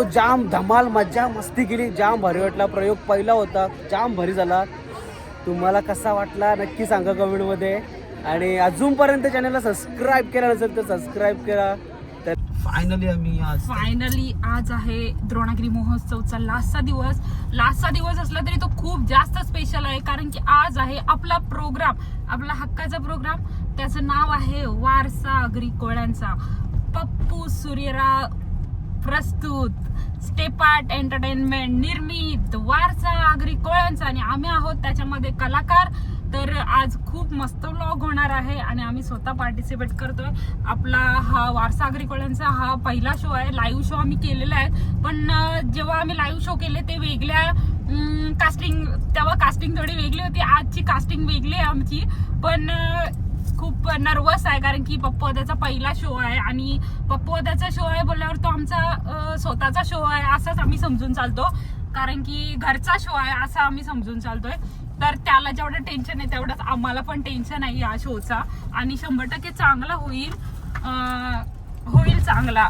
मित्रांनो जाम धमाल मज्जा मस्ती केली. जाम भारी वाटला. प्रयोग पहिला होता. जाम भारी झाला. तुम्हाला कसा वाटला? नक्की सांगा कमेंटमध्ये. आणि अजूनपर्यंत चॅनलला सबस्क्राईब केला नसेल तर सबस्क्राईब करा. तर फायनली आम्ही आज फायनली आज आहे द्रोणागिरी महोत्सवचा लास्टचा दिवस. लास्टचा दिवस असला तरी तो खूप जास्त स्पेशल आहे. कारण की आज आहे आपला प्रोग्राम आपला हक्काचा प्रोग्राम त्याचं नाव आहे वारसा अग्री कोळ्यांचा पप्पू सूर्यराव प्रस्तुत. स्टेपार्ट एंटरटेनमेंट निर्मित वारसा आगरी कोळ्यांचा आणि आम्ही आहोत त्याच्यामध्ये कलाकार. तर आज खूप मस्त व्लॉग होणार आहे आणि आम्ही स्वतः पार्टिसिपेट करतोय. आपला हा वारसा आगरी कोळ्यांचा हा पहिला शो आहे. लाईव्ह शो आम्ही केलेला आहे. पण जेव्हा आम्ही लाईव्ह शो केले ते वेगळ्या कास्टिंग तेव्हा कास्टिंग थोडी वेगळी होती. आजची कास्टिंग वेगळी आहे आमची. पण खूप नर्वस आहे कारण की पप्पू त्याचा पहिला शो आहे आणि पप्पू त्याचा शो आहे बोलल्यावर तो आमचा स्वतःचा शो आहे असंच आम्ही समजून चालतो. कारण की घरचा शो आहे असं आम्ही समजून चालतोय. तर त्याला जेवढं टेन्शन आहे तेवढंच आम्हाला पण टेन्शन आहे या शोचा आणि शंभर टक्के चांगला होईल होईल चांगला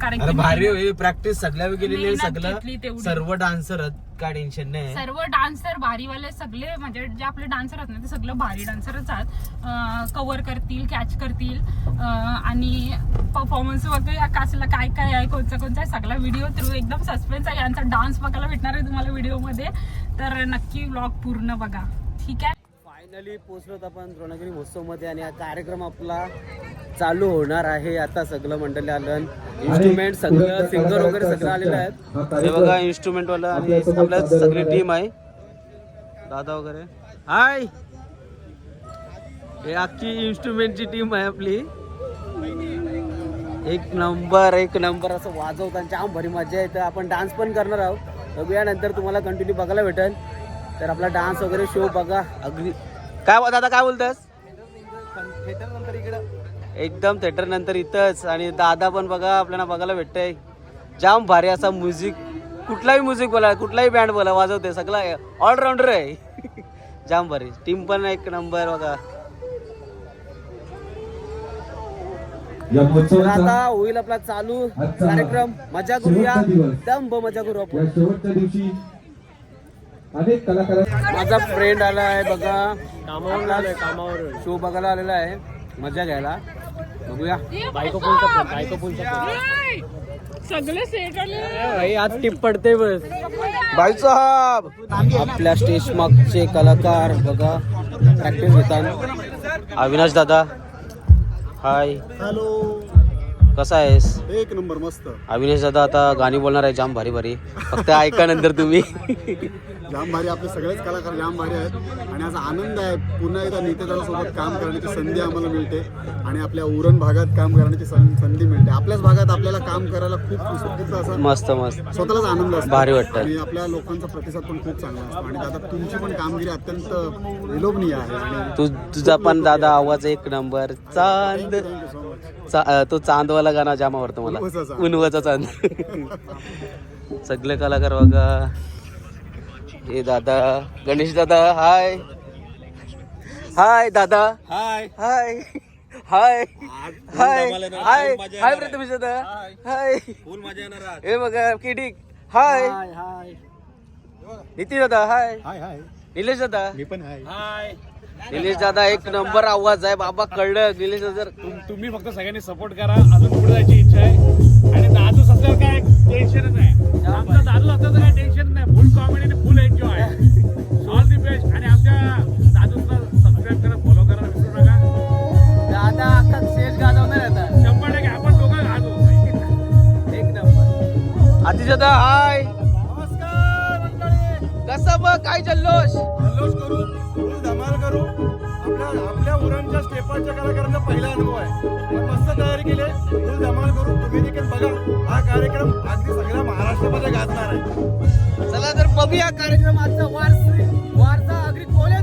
कारण की भारी होई प्रॅक्टिस सगळ्या केलेली सगळं. सर्व डान्सर काय टेन्शन नाही सर्व डान्सर भारीवाले सगळे म्हणजे जे आपले डान्सर आहेत ना ते सगळं भारी डान्सरच आहेत. कव्हर करतील कॅच करतील. आणि परफॉर्मन्स वगैरे कासला काय काय आहे कोणचा कोणचा आहे सगळा व्हिडिओ थ्रू एकदम सस्पेन्स आहे. यांचा डान्स बघायला भेटणार आहे तुम्हाला व्हिडिओमध्ये तर नक्की व्लॉग पूर्ण बघा. ठीक आहे? फायनली पोहोचलो आपण द्रोणागिरी महोत्सवमध्ये आणि हा कार्यक्रम आपला चालू होणार आहे. आता सगळं मंडळी आलं इन्स्ट्रुमेंट सगळं सिंगर वगैरे सगळं आलेलं आहेत. हे बघा इन्स्ट्रुमेंट वाला आणि आपल्या सगळी टीम आहे. दादा वगैरे. हाय! हे अख्खी इन्स्ट्रुमेंटची टीम आहे आपली. एक नंबर एक नंबर असं वाजवताना जाम भारी मजा येते. आपण डान्स पण करणार आहोत. बघूया नंतर तुम्हाला कंटिन्यू बघायला भेटेल. तर आपला डान्स वगैरे शो बघा. अगदी काय दादा काय बोलतस? एकदम थिएटर नंतर इथंच. आणि दादा पण बघा आपल्याला बघायला भेटतंय. जाम भारी असा म्युझिक कुठलाही म्युझिक बोला कुठलाही बँड बोला वाजवते सगळा. ऑलराऊंडर आहे. जाम भारी. टीम पण एक नंबर बघा. आता होईल आपला चालू कार्यक्रम. मजा करूया. दंब मजा करू आपण. या शेवटच्या दिवशी अनेक कलाकार माझा फ्रेंड आला आहे बघा. कामावर कामावर शो बघायला आलेला आहे. मजा घ्यायला. बघूया. बायको सगळे सेट आले आज टिप पडते बस. बाई साहब! आपल्या स्टेज मागचे कलाकार बघा. प्रॅक्टिस घेतात अविनाश दादा. हाय हॅलो कसा आहेस? एक नंबर मस्त. अविनाश दादा आता गाणी बोलणार आहे जाम भारी भारी. फक्त ऐका नंतर तुम्ही. जाम भारी आपले सगळेच कलाकार जाम भारी आहेत. आणि असा आनंद आहे पुन्हा एकदा नितेदारासोबत काम करण्याची संधी आम्हाला मिळते. आणि आपल्या उरण भागात काम करण्याची संधी मिळते. आपल्याच भागात आपल्याला काम करायला खूप असा मस्त मस्त. स्वतःलाच आनंद असतो. भारी वाटतं. आणि आपल्या लोकांचा प्रतिसाद पण खूप चांगला असतो. आणि दादा तुमची पण कामगिरी अत्यंत विलोभनीय आहे. आणि तू तुझा पण दादा आवाज एक नंबर. चांद. चा- तो चांदवाला गाणं जाम आवडतं मला. उन्हवाचा चांद. सगळे कलाकार बघा. हे दादा. गणेश दादा हाय. हाय दादा. हाय. हाय. हाय. हाय. हाय. हाय प्रथमेश दादा. हाय. फुल मजा येणार हे बघा किडिक हाय. हाय नितीन दादा हाय. हाय हाय. निलेश दादा. मी पण हाय. निलेश दादा एक नंबर आवाज आहे. बाबा कळलं. निलेश दादा तुम्ही फक्त सगळ्यांनी सपोर्ट करा. अजून पुढे जायची इच्छा आहे. आणि दादू असल्यावर काय टेन्शनच नाही आमचा दादू असल्याचं काय टेन्शन नाही. फुल कॉमेडी आणि full enjoy all the best आणि आमच्या दादूला सबस्क्राईब करा फॉलो करा विसरू नका. दादा अख्खा स्टेज गाजवणार आहे आता. शंभर टक्के. आपण दोघं घालू एक नंबर. आतिश दादा हाय नमस्कार मंडळी. कसं मग काय जल्लोष? जल्लोष करू फुल धमाल करू. आपल्या आपल्या उरणच्या स्टेपाच्या कलाकारांचा पहिला अनुभव आहे. पण मस्त तयारी केली. फुल धमाल करू. तुम्ही देखील बघा. हा कार्यक्रम अगदी सगळ्या महाराष्ट्रामध्ये गाजणार आहे. चला तर बघूया कार्यक्रम आजचा वारसा वारसा अगदी कोल्या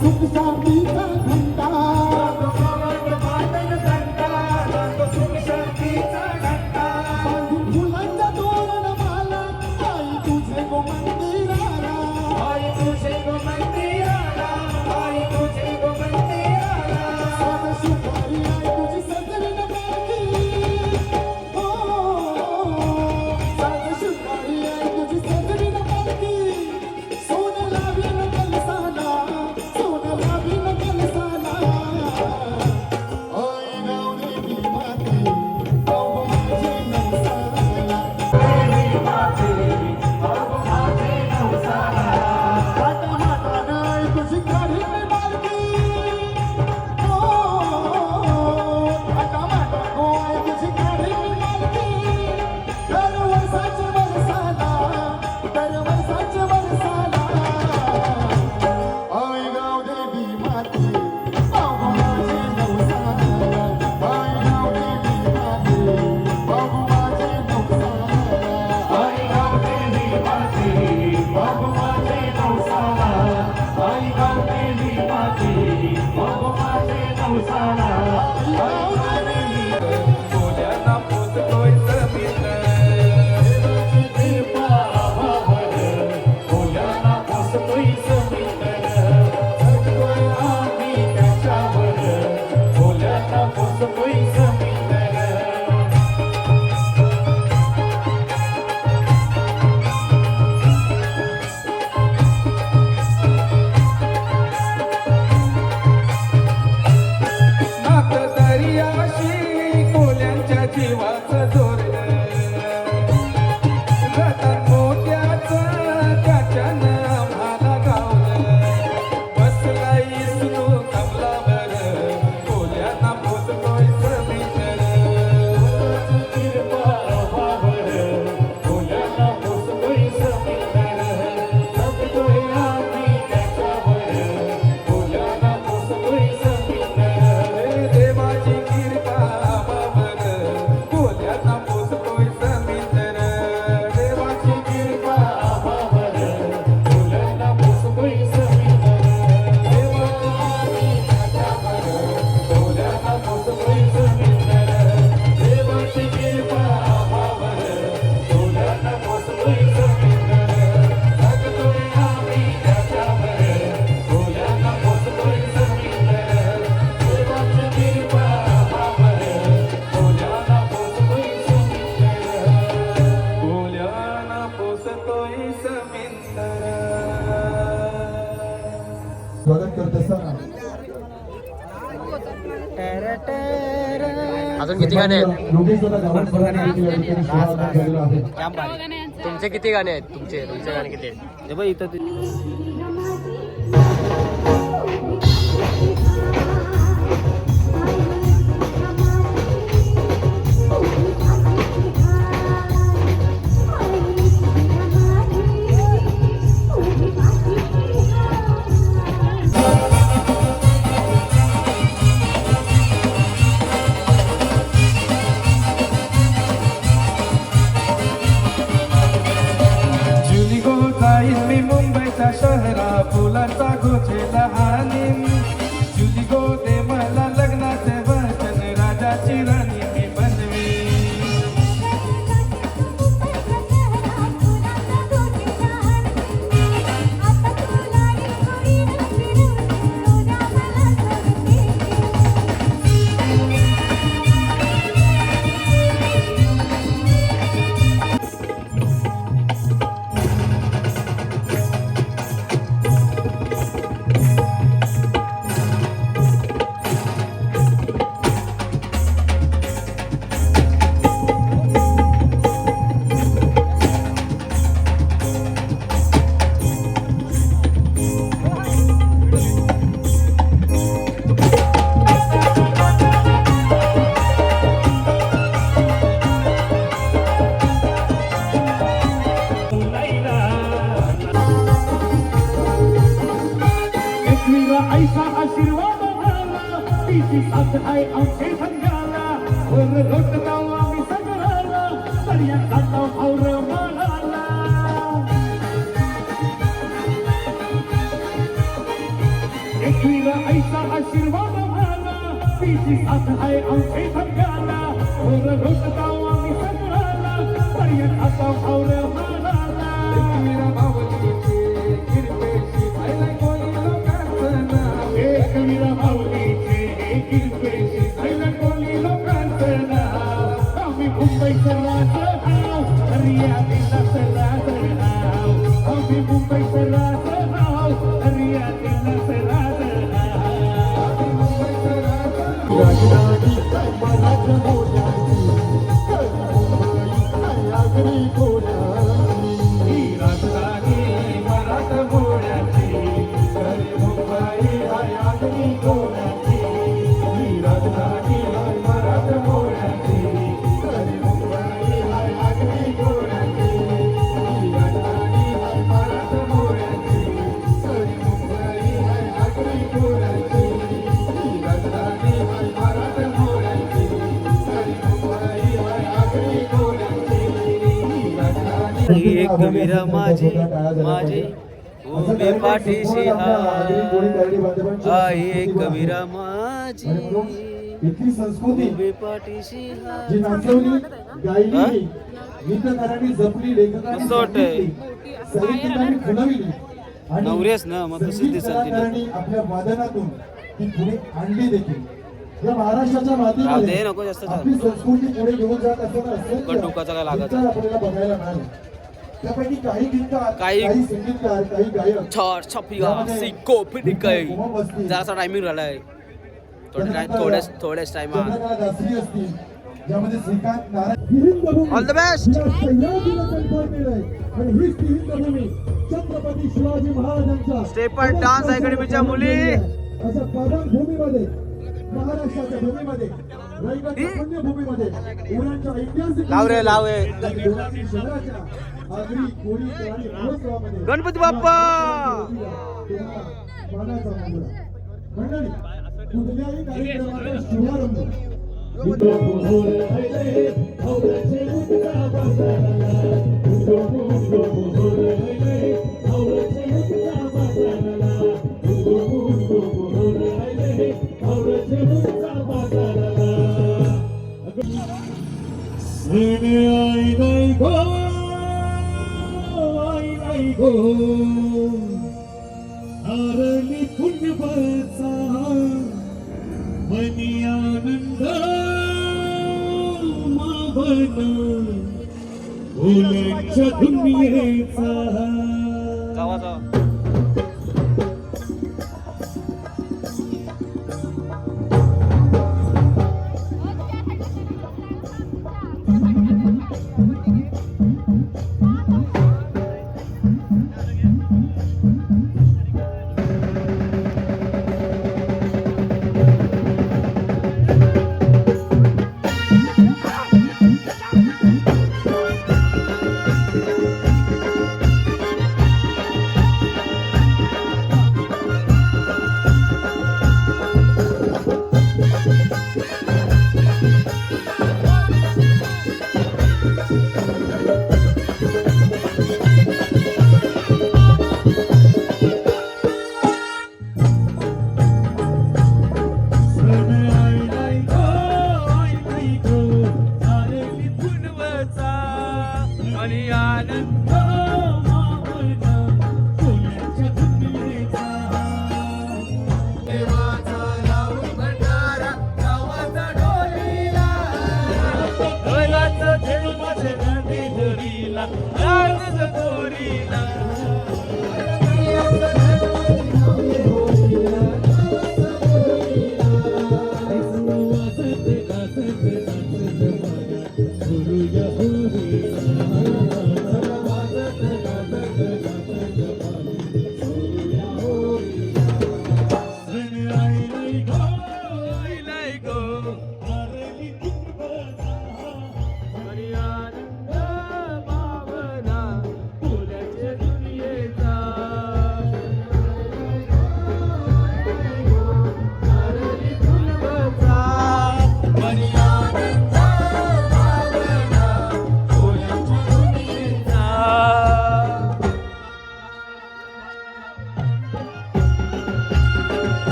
suco, sabe? गाणे आहेत? तुमचे किती गाणे आहेत? तुमचे तुमचे गाणे किती आहेत? साथ आहे आमचे संघाला वर राजधानी मराठा घोड्याची खरी मुंबई हाय कविरा माझी माझी उभी पाठीशी आई एक कविरा माझी इथली संस्कृती उभी पाठीशी जी नाचवली गायली गीतकारांनी जपली लेखकांनी साहित्यिकांनी फुलवली आणि नवरेच ना, मग तिला. संगीत आपल्या वादनातून ती पुढे आणली देखील. या महाराष्ट्राच्या मातीमध्ये नको जास्त झालं. आपली संस्कृती पुढे घेऊन जात असताना आपल्याला बघायला मिळाले. त्यापैकी काही गीतकार काही- काही संगीतकार काही गायक छार छपिया सिको फिटिकाई जरासा टायमिंग थोडे टाइम थोड्याच थोड्याच असतील. ज्यामध्ये श्रीकांत नारायण. ती हिंद भूमी Chhatrapati Shivaji Step and dance अकॅडमीच्या मुली. अशा पावन भूमीमध्ये महाराष्ट्राच्या भूमीमध्ये पुण्यभूमीमध्ये लाव रे, लाव रे. गणपती बाप्पा! तेव्हा गो गो हरली पुण्यफळचा मनी आनंद मावन फुलांच्या दुनियेचा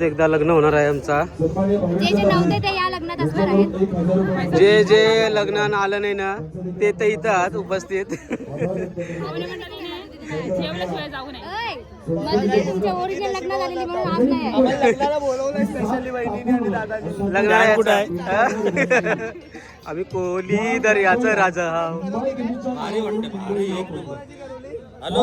परत एकदा लग्न होणार आहे आमचा. जे जे नव्हते ते या लग्नात असणार आहेत. एक हजार रुपये जे जे लग्नानं आलं नाही ना ते तर इथं आहात उपस्थित. जेवल्याशिवाय जाऊ नये ओय, म्हणजे तुमच्या ओरिजिनल लग्नात आलेली म्हणून आज नाही आहे. लग्नाला कुठं आहे? आम्ही कोहली दर्याचा राजा हा हॅलो?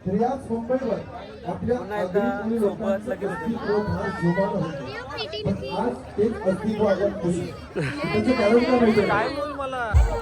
याच मुंबईवर आपल्या पुन्हा एकदा आगरी लोकांचं अस्तित्व फार जोमानं होतं. पण आज तेच अस्तित्व आपण त्याचं कारण काय माहिती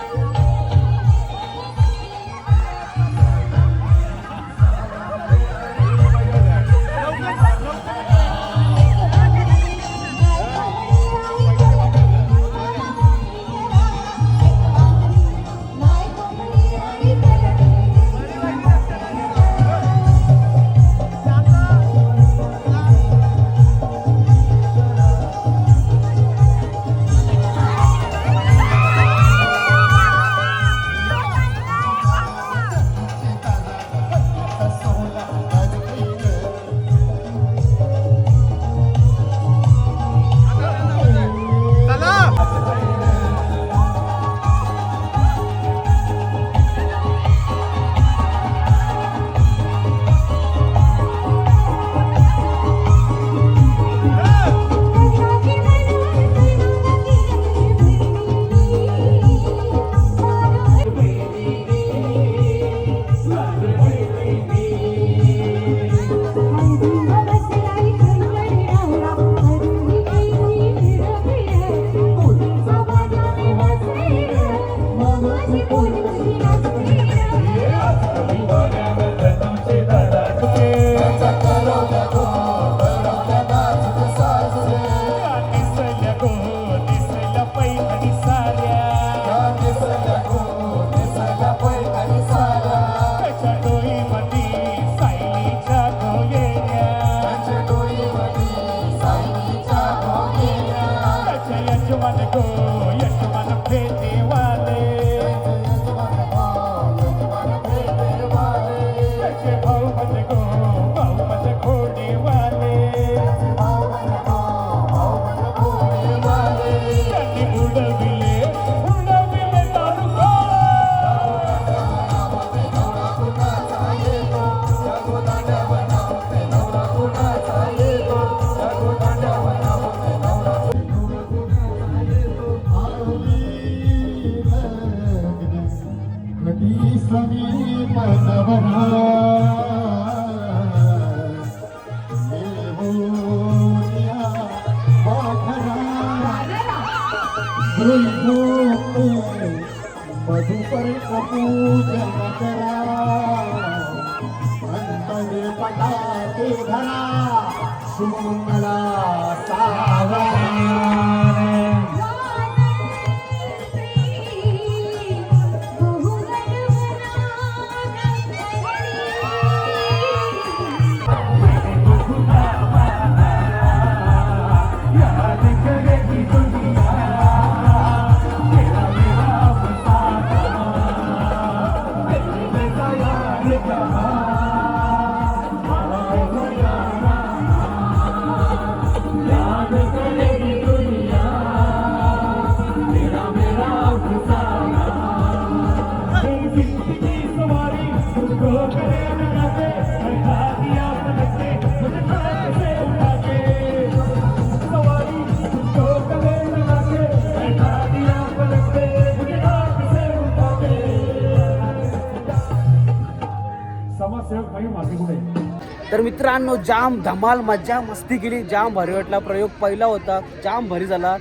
तर मित्रांनो जाम धमाल मज्जा मस्ती केली. जाम भारी वाटला. प्रयोग पहिला होता. जाम भारी झाला.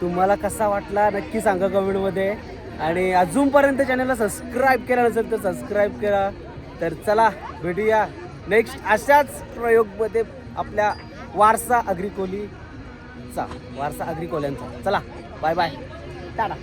तुम्हाला कसा वाटला? नक्की सांगा कमेंटमध्ये. आणि अजूनपर्यंत चॅनलला सबस्क्राईब केला नसेल तर सबस्क्राईब करा. तर चला भेटूया नेक्स्ट अशाच प्रयोगमध्ये आपल्या वारसा अग्रिकोलीचा वारसा अग्रिकोल्यांचा चला बाय बाय टाटा.